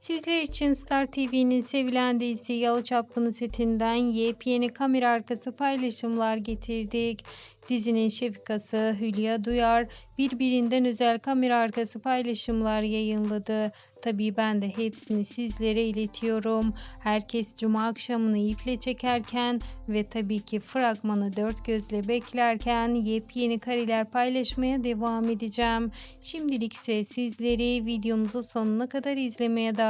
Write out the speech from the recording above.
Sizler için Star TV'nin sevilen dizisi Yalı Çapkını setinden yepyeni kamera arkası paylaşımlar getirdik. Dizinin şefikası Hülya Duyar birbirinden özel kamera arkası paylaşımlar yayınladı. Tabii ben de hepsini sizlere iletiyorum. Herkes cuma akşamını iple çekerken ve tabii ki fragmanı dört gözle beklerken yepyeni kareler paylaşmaya devam edeceğim. Şimdilik ise sizleri videomuzu sonuna kadar izlemeye davet